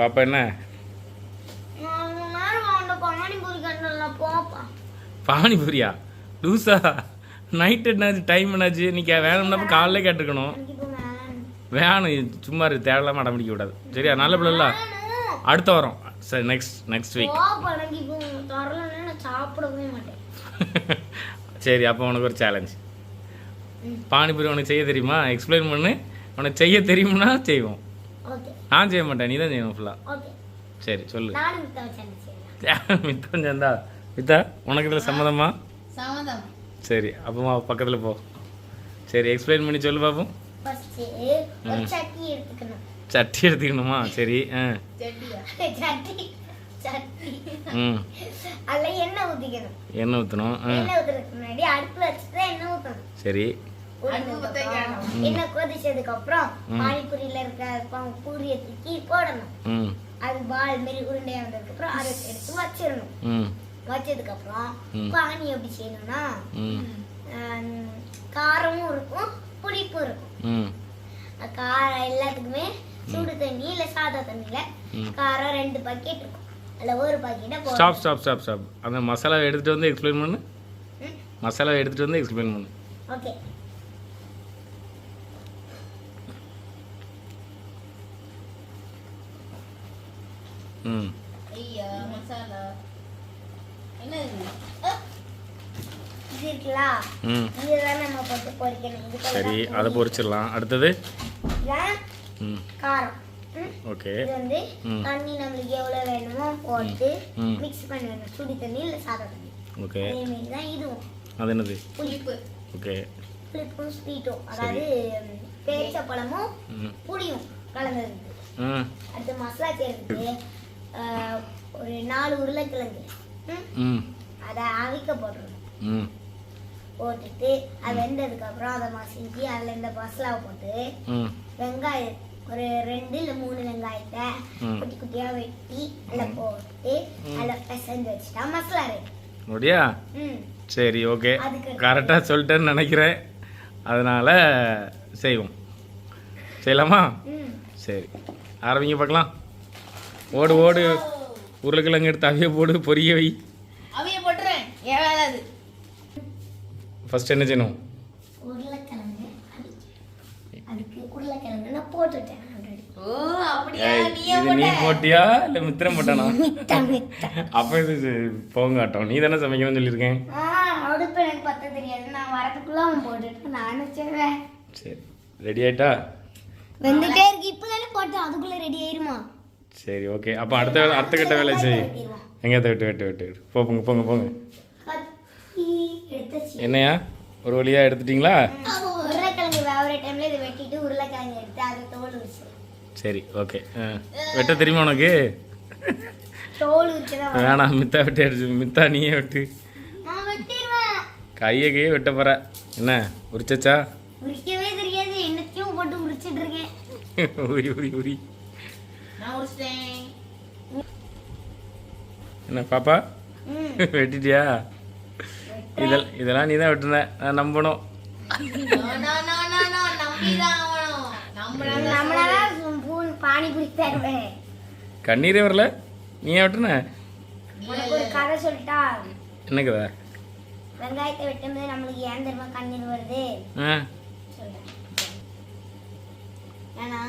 பாப்பா என்ன? பானிபூரியா லூசா. நைட் என்னாச்சு டைம் என்னாச்சு? இன்னைக்கு வேணும்னா காலைல கேட்டுருக்கணும். வேணும் சும்மா இரு தேவையில்லாம அடம் பிடிக்க கூடாது. சரியா? நல்ல பிள்ளைல அடுத்த வாரம். சரி நெக்ஸ்ட் நெக்ஸ்ட் வீக் சரி அப்போ உனக்கு ஒரு சேலஞ்ச் பானிபூரி உனக்கு செய்ய தெரியுமா? எக்ஸ்பிளைன் பண்ணு. உனக்கு செய்ய தெரியும்னா செய்வோம். ஓகே நான் செய்ய மாட்டேன் நீ தான் செய்யணும் ஃபுல்லாக ஓகே சரி சொல்லு. மித்தம் சேர்ந்தா மித்தா உனக்கு இதில் சம்மதமா? சரி அப்பமா பக்கத்தில் போ. சரி எக்ஸ்பிளைன் பண்ணி சொல்லு பாப்போம் ஃபர்ஸ்ட் ஒரு சட்டி எடுத்துக்கணும். சட்டி எடுத்துக்கணுமா? சரி ஆ. எண்ணெய் ஊற்றணும் சரி. எண்ணெய் கொதிச்சதுக்கு அப்புறம். பானிபூரியில இருக்க பூரியை தூக்கி போடணும். ம். அது பால் மாரி உருண்டையா வந்ததுக்கு அப்புறம் அதை எடுத்து வச்சிடணும். ம். வச்சதுக்கு அப்புறம். பானி எப்படி செய்யணும்னா காரமும் இருக்கும் புளிப்பும் இருக்கும். காரம் எல்லாத்துக்குமே சுடு தண்ணி இல்ல சாதா தண்ணியில. காரம் ரெண்டு பாக்கெட் இருக்கும். அதுல ஒரு பாக்கெட்டை ஸ்டாப் ஸ்டாப் ஸ்டாப் ஸ்டாப் அந்த மசாலாவை எடுத்துகிட்டு வந்து எக்ஸ்பிளைன் பண்ணு. மசாலாவை எடுத்துகிட்டு வந்து எக்ஸ்பிளைன் பண்ணு. ஓகே ம். ஐயா மசாலா. சரி அதை பொரிச்சிடலாம் அடுத்தது? காரம். ஓகே. இது வந்து. தண்ணி நம்மளுக்கு எவ்வளவு வேணுமோ போட்டு. மிக்ஸ் பண்ணணும். சுடி தண்ணி இல்ல சாதா தண்ணி. ஓகே. தான் இதுவும். அது என்னது? புளிப்பு. ஓகே. புளிப்பும் ஸ்வீட்டும் அதாவது பேரிச்சப்பழமும் ம். புளியும் கலந்தது. அடுத்து மசாலா ஆஹ், ஒரு நாலு உருளைக்கிழங்கு. அதை அவிக்க போட்டுருணும். ம். போட்டுட்டு அது வெந்ததுக்கு அப்புறம் அதை மசிஞ்சு அதில் இந்த மசாலாவை போட்டு வெங்காயம் ஒரு ரெண்டு இல்லை மூணு வெங்காயத்தை. குட்டி குட்டியாக வெட்டி அதில் போட்டு அதில் பிசைஞ்சு வச்சுட்டா மசாலா ரெடி அப்படியா? ம். சரி ஓகே. கரெக்டாக சொல்லிட்டேன்னு நினைக்கிறேன். அதனால் செய்வோம். செய்யலாமா? சரி. ஆரம்பிங்க பார்க்கலாம். ஓடு ஓடு. உருளைக்கிழங்கு எடுத்து அவிய போடு பொரிய வை. அவைய போட்டுறேன். ஃபர்ஸ்ட் என்ன செய்யணும்? உருளைக்கிழங்கு. அதுக்கு நான் போட்டுட்டேன் நீ போட்ட? போட்டியா? இல்லை மித்திரம் போட்டானா? அப்போ இது போங்காட்டம். நீ தானே சமைக்கணும்னு சொல்லியிருக்கேன். ஆ அடுப்பு எனக்கு பத்த தெரியாது. நான் வரதுக்குள்ள அவன் போட்டுட்டு நான் வச்சிருவேன் சரி. ரெடி ஆயிட்டா? வெந்துட்டே இருக்கு. இப்பதானே போட்டேன். அதுக்குள்ள ரெடி ஆயிருமா? சரி ஓகே அப்போ அடுத்த வேலை அடுத்த கட்ட வேலை செய். எங்கேயாத்த விட்டு விட்டு விட்டு விட்டு. போங்க போங்க போங்க. என்னையா? ஒரு வழியாக எடுத்துட்டிங்களா? சரி ஓகே வெட்ட தெரியுமா உனக்கு. வேணாம் மித்தா விட்டு அடிச்சு மித்தா நீயே விட்டு. கையை கையை வெட்ட போற. என்ன உரிச்சச்சா? உரி உரி உரி. என்ன பாப்பா? வெட்டிட்டியா? இதெல்லாம் இதெல்லாம் நீ தான் வெட்டுன. நான் நம்பணும். கண்ணீரே வரல? நீ ஏன் வெட்டுன? கதை சொல்லிட்டா என்ன கதை? வெங்காயத்தை வெட்டும்போது நம்மளுக்கு ஏன் தெரியுமா கண்ணீர் வருது? சொல்றேன். ஏன்னா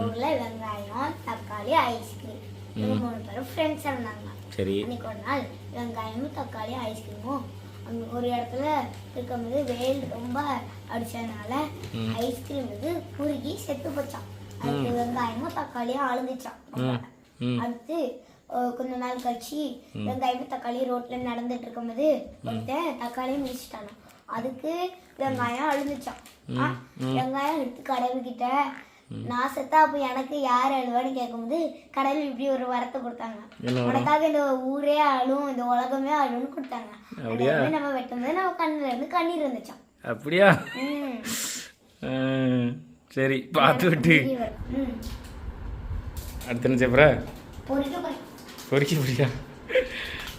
ஊர்ல வெங்காயம் தக்காளி ஐஸ்கிரீம் இவங்க மூணு பேரும் ஃப்ரெண்ட்ஸ் இருந்தாங்க. சரி. அன்னைக்கு ஒரு நாள் வெங்காயமும் தக்காளி ஐஸ்கிரீமும் அங்க ஒரு இடத்துல இருக்கும்போது வெயில் ரொம்ப அடிச்சதுனால. ஐஸ்கிரீம் வந்து குறுகி செத்து போச்சான் அதுக்கு வெங்காயமும் தக்காளியும் அழுந்துச்சான் அடுத்து கொஞ்ச நாள் கழிச்சு வெங்காயமும் தக்காளி ரோட்ல நடந்துட்டு இருக்கும்போது ஒருத்தன் தக்காளியும் மிதிச்சிட்டானா அதுக்கு வெங்காயம் அழுந்துச்சான் வெங்காயம் எடுத்து கடவுள்கிட்ட நான் செத்தா அப்ப எனக்கு யார் அழுவான்னு கேட்கும்போது கடவுள் இப்படி ஒரு வரத்தை கொடுத்தாங்க? உனக்காக இந்த ஊரே அழும் இந்த உலகமே அழுன்னு கொடுத்தாங்க. அப்படியா? நம்ம வெட்டும்போது நம்ம கண்ணுல இருந்து கண்ணீர் வந்துச்சான் அப்படியா? சரி பார்த்து விட்டு. அடுத்து என்ன செய்ய போற? பொரிக்க போறேன். பொறிக்க புரியா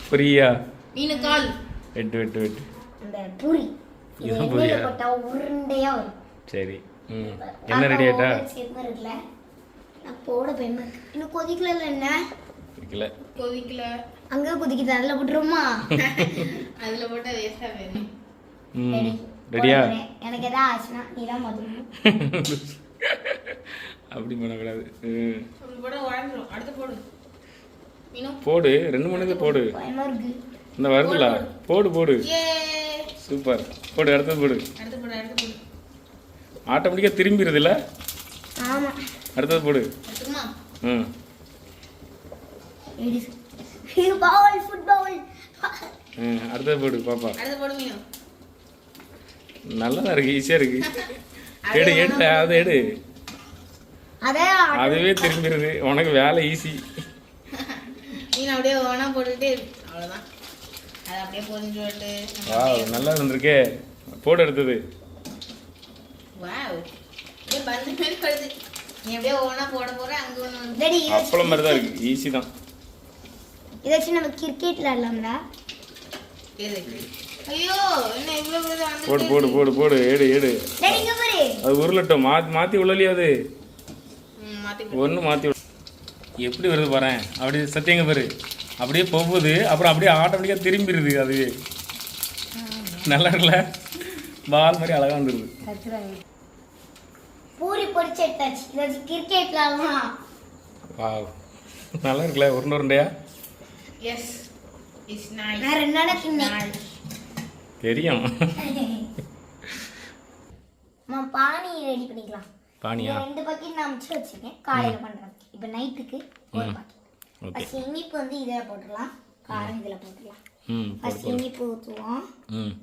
புரியா? மீனு கால். வெட்டு வெட்டு வெட்டு. அந்த பூரி. இது இதுதான் பூரியா? போட்டா உருண்டையா வரும். சரி. என்ன ரெடி ஆயிட்டா? இருக்குல்ல நான் போட பயமா இன்னும் கொதிக்கல என்ன? இருக்கல கொதிக்கல. அங்க கொதிக்குது அதில் போட்டுருமா அதுல போட்டா வேஸ்டா வேணும் ம். ரெடியா. எனக்கு எதாவது ஆச்சுன்னா நீ தான் மதுரும் அப்படி பண்ணக்கூடாது. போடு ரெண்டு மூணு போடு. இந்த வருதுல போடு போடு. சூப்பர். போடு அடுத்தது போடு அடுத்து போடு அடுத்து போடு ஆட்டோமேட்டிக்காக திரும்பிடுதுல்ல ஆமா. அடுத்தது போடு. ம் அடுத்தது போடு பாப்பா. நல்லா தான் இருக்கு ஈஸியாக இருக்கு. எடு எடு அதை எடு. அதே அதுவே திரும்பிடுது உனக்கு வேலை ஈஸி அப்படியே ஓனா அது நல்லா இருந்திருக்கே. போடு அடுத்தது. வாவ் அப்படியே பந்து மாதிரி படுது நீ அப்படியே ஓனா போட போற அங்க ஒண்ணு வந்து. ரெடி அப்பளம் மாதிரி தான் இருக்கு. ஈஸி தான். இதை வச்சு நம்ம கிரிக்கெட் ஐயோ என்ன இவ்வளவு வந்து போடு போடு போடு போடு. டேடி இங்க பாரு. அது உருளட்டும். மாற்றி மாற்றி உள்ளலையே அது? ம், மாத்தி எப்படி வருது பாறேன் அப்படி சத்தியங்க பாரு. அப்படியே போகுது. அப்புறம் அப்படியே ஆட்டோமேட்டிக்காக திரும்பிடுது அதுவே நல்லா இருக்குல்ல? பால் மாதிரி அழகாக வந்துடுது பூரி பொரிச்சு எடுத்தாச்சு. இதை வச்சு கிரிக்கெட் விளாடலாம் வா நல்லா இருக்குல்ல? உருண்டை உருண்டையா? எஸ் இட்ஸ் நைஸ் நான் ரெண்டு நாளா தின்னேன். தெரியும். அம்மா பானி ரெடி பண்ணிக்கலாம். பானியா? இந்த ரெண்டு பாக்கெட் நான் மிச்சம் வச்சிருக்கேன். காலையில பண்றேன். இப்போ நைட்டுக்கு ஒரு. Packet okay. ஃபர்ஸ்ட் இனிப்பு வந்து இதில் போட்டுடலாம். காரம் இதில் போட்டுடலாம். ஃபர்ஸ்ட் இனிப்பு ஊற்றுவோம் ம்.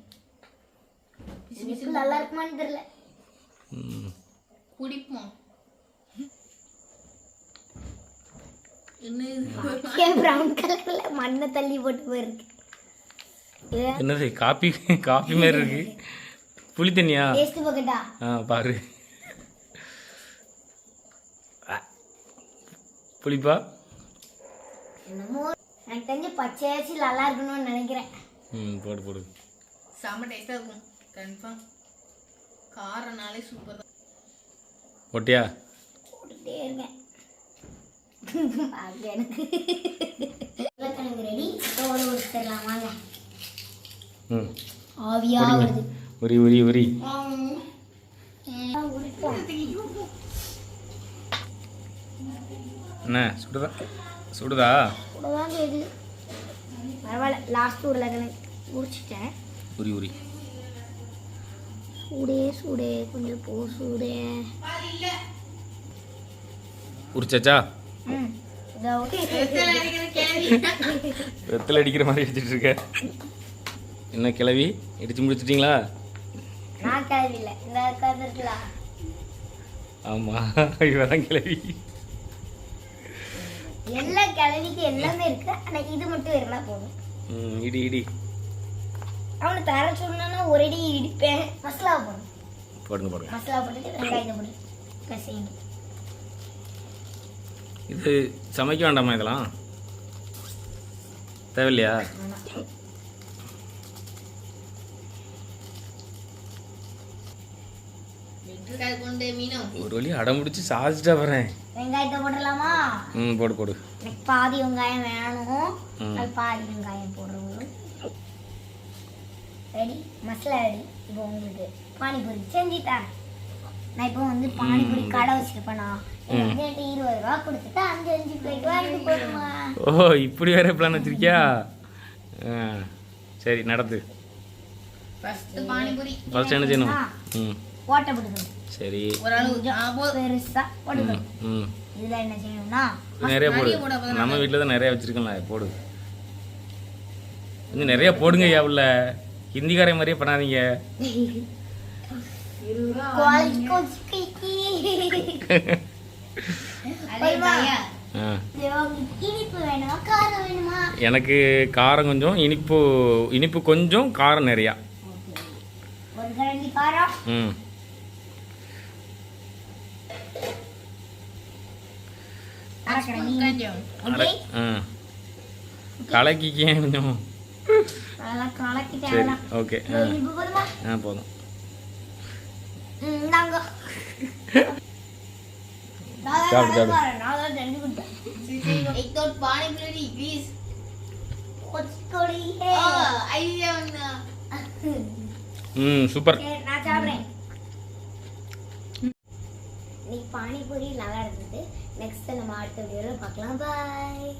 இனிப்பு நல்லா இருக்குமான்னு தெரியல. ம். குடிப்போம். கலர்ல மண்ணை தள்ளி போட்டு போயிருக்கு. என்னது காப்பி காப்பி மாதிரி இருக்கு. புளி தண்ணியா? ஆ பாரு. ஆ. புளிப்பா? என்னமோ? எனக்கு தெரிஞ்சு பச்சையாச்சு நல்லா இருக்கணும்னு நினைக்கிறேன். ம் போடு போடு. செம்ம டேஸ்டா இருக்கும். கன்ஃபார்ம் காரனாலே சூப்பர் தான். வருது. உரி உரி உரி. என்ன சுடுதா? சுடுதா? கூடதான் இது. பரவாயில்ல லாஸ்ட் உருளைக்கிழங்கு. உரிச்சிட்டேன். உரி உரி. சூடே சூடே. கொஞ்சம் போ சூடே. உரிச்சாச்சா? வெத்தலை அடிக்கிற மாதிரி அடிச்சிட்டு இருக்க. என்ன கிளவி? இடிச்சு முடிச்சிட்டிங்களா? ஆமாம் இவதான் கிளவி. எல்லா கிளவிக்கு எல்லாமே இருக்கு. ஆனா இது மட்டும் இருந்தா போதும். ம் இடி இடி. அவனை தர சொன்னா ஒரேடி இடிப்பேன். மசாலா போடணும். போடுங்க போடுங்க. மசாலா போட்டுட்டு வெங்காயத்தை போட்டு பிசையணும் இது சமைக்க வேண்டாமா இதெல்லாம்? தேவையில்லையா? ஒரு வழி அடம் பிடிச்சி சாதிச்சிட்டா வரேன் வெங்காயத்தை போடலாமா ம் போடு போடு. பாதி வெங்காயம் வேணும். பாதி வெங்காயம் போடுறோம். ரெடி மசாலா ரெடி இப்போ உங்களுக்கு பானிபூரி செஞ்சுட்டேன் நான் இப்போ வந்து பானிபூரி கடை வச்சிருப்பேனா. இது வந்து என்கிட்ட இருபது ரூபா கொடுத்துட்டு அஞ்சு அஞ்சு பிளேட் வாங்கிட்டு போடுமா ஓ இப்படி வேற பிளான் வச்சிருக்கியா? ஆ சரி நடத்து ஃபர்ஸ்ட் என்ன செய்யணும்? ம். ஓட்டை சரி. ஒரு அளவு ஆ, போதும் பெருசா போட்டுக்கணும். ம் இதுல என்ன செய்யணும்னா நிறைய போடு. நம்ம வீட்டில் தான் நிறைய வச்சிருக்கோம்ல போடு. கொஞ்சம் நிறைய போடுங்க ஐயா உள்ள. ஹிந்திக்காரன் மாதிரியே பண்ணாதீங்க. எனக்கு காரம் கொஞ்சம் இனிப்பு இனிப்பு கொஞ்சம் காரம் நிறையா. ஒரு கரண்டி காரம் ம் கலக்கிக்கேன் கொஞ்சம். ஓகே ஆ போதுமா. சாப்பிட்டு சாப்பிடு ம் சூப்பர். நான் சாப்பிட்றேன். இன்னைக்கு பானிபூரி நல்லா இருந்தது. நெக்ஸ்ட் நம்ம அடுத்த வீடியோவில் பார்க்கலாம். பாய்